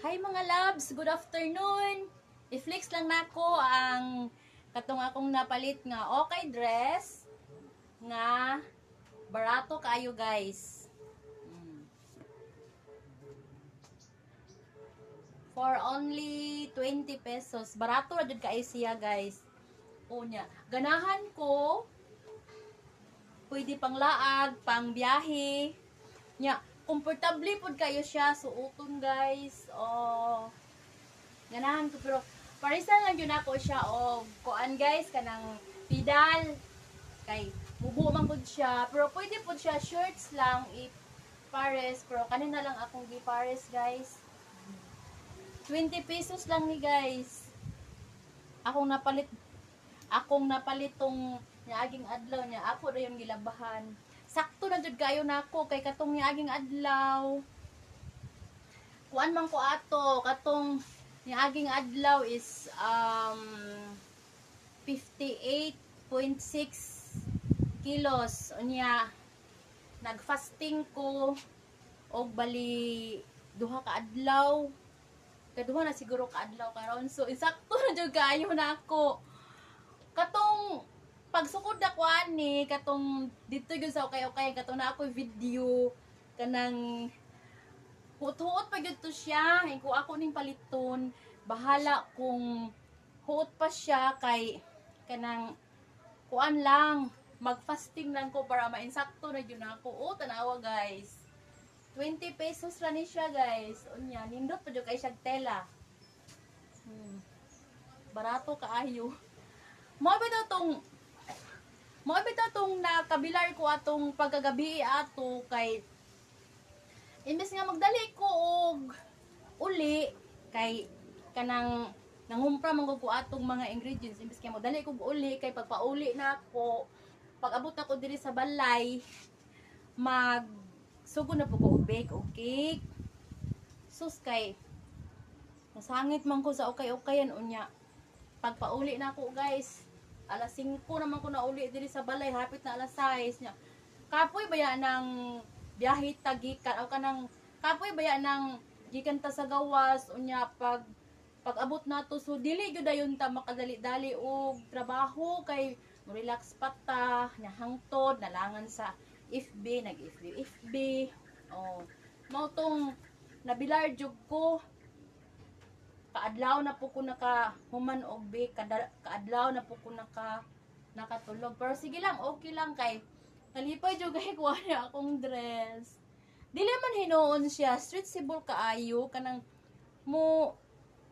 Hi mga loves, good afternoon. I-flex lang nako ang katong akong napalit nga okay dress nga barato kayo guys. Mm. For only 20 pesos. Barato ra jud kay siya guys. Unya, ganahan ko pwede pang laag, pang biyahe. Nya, komportable pod kayo siya suoton guys. Oh. Ganahan ko pero parisan lang yun ako siya o kuan guys kanang pedal. Kay mubo man pod siya. Pero pwede pod siya shorts lang i pares. Pero kanina lang akong gi pares guys. 20 pesos lang ni guys. Akong napalit akong napalit tong niaging adlaw niya. Ako na yung gilabahan sakto na jud kayo nako kay katong niaging adlaw. Kuan man ko ato katong niaging adlaw is um 58.6 kilos. Unya nagfasting ko og bali duha ka adlaw. Kaduha na siguro ka adlaw karon. So insakto na jud kayo nako. Katong pagsukod na ko ani katong dito gyud sa okay okay katong na ako video kanang huot-huot pa gyud to siya ko ako ning paliton bahala kung huot pa siya kay kanang kuan lang mag-fasting lang ko para mainsakto na yun ako. Oh, tanawa guys. 20 pesos ra ni siya guys. Unya, nindot pa kay siya tela. Hmm. Barato kaayo. Mo ba daw tong Mo ba daw tong nakabilar ko atong pagkagabi ato kay imbes nga magdali ko og uli kay kanang nangumpra man ko atong mga ingredients imbes kay magdali ko uli kay pagpauli na ako pag abot ako diri sa balay mag sugo na po ko bake og cake. Sus kay nasangit man ko sa okay-okayan unya pagpauli na ako guys alas 5 naman ko na uli diri sa balay hapit na alas 6 nya kapoy baya ng biyahe tagikan o kanang kapoy baya ng gikan ta sa gawas? Unya pag pag abot nato so dili gyud dayon ta makadali-dali og trabaho kay relax pa ta nya hangtod nalangan sa FB nag FB oh mao tong nabilar jud ko kaadlaw na po ko naka human og bake kaadlaw na po ko naka nakatulog. Pero sige lang okay lang kay nalipay jud kay kuha niya akong dress. Dili man hinuon siya street sibol kaayo kanang mo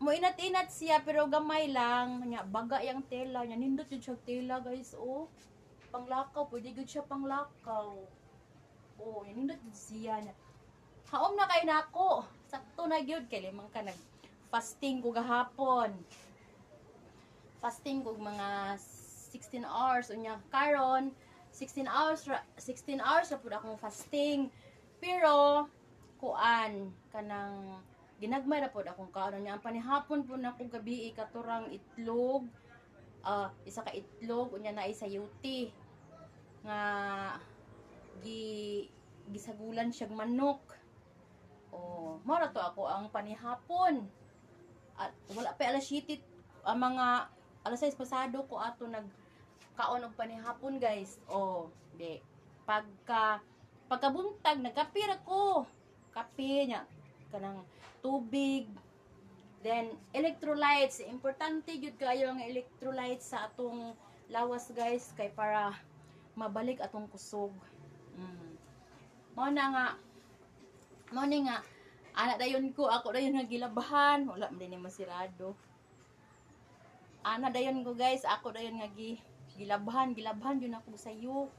mo inat-inat siya pero gamay lang. Nya baga yang tela nya nindot jud siya tela guys oh. Panglakaw pwede gud siya panglakaw. Oh nindot jud siya. Nya haom na kay nako. Sakto na gyud kay limang ka nag fasting ko gahapon. Fasting ko mga 16 hours unya. Karon 16 hours ra- 16 hours ra pud akong fasting. Pero kuan kanang ginagmay ra pod akong kaon. Niya ang panihapon po na akong gabi katurang itlog ah isa ka itlog unya na isa yuti. Nga gi gisagulan siyang manok. Oh mara to ako ang panihapon at wala pa alas 7 ang mga alas 6 pasado ko ato nag kaon og panihapon guys. Oh di. Pagka pagkabuntag nagkapira ko. Kape nya kanang tubig. Then electrolytes. Importante gyud kayo ang electrolytes sa atong lawas guys kay para mabalik atong kusog. Mm. mao na nga mao ni nga anak dayon ko ako dayon nga gilabahan. Wala man din masirado. Ana dayon ko guys ako dayon nga gi gilabahan gilabahan yun ako sayo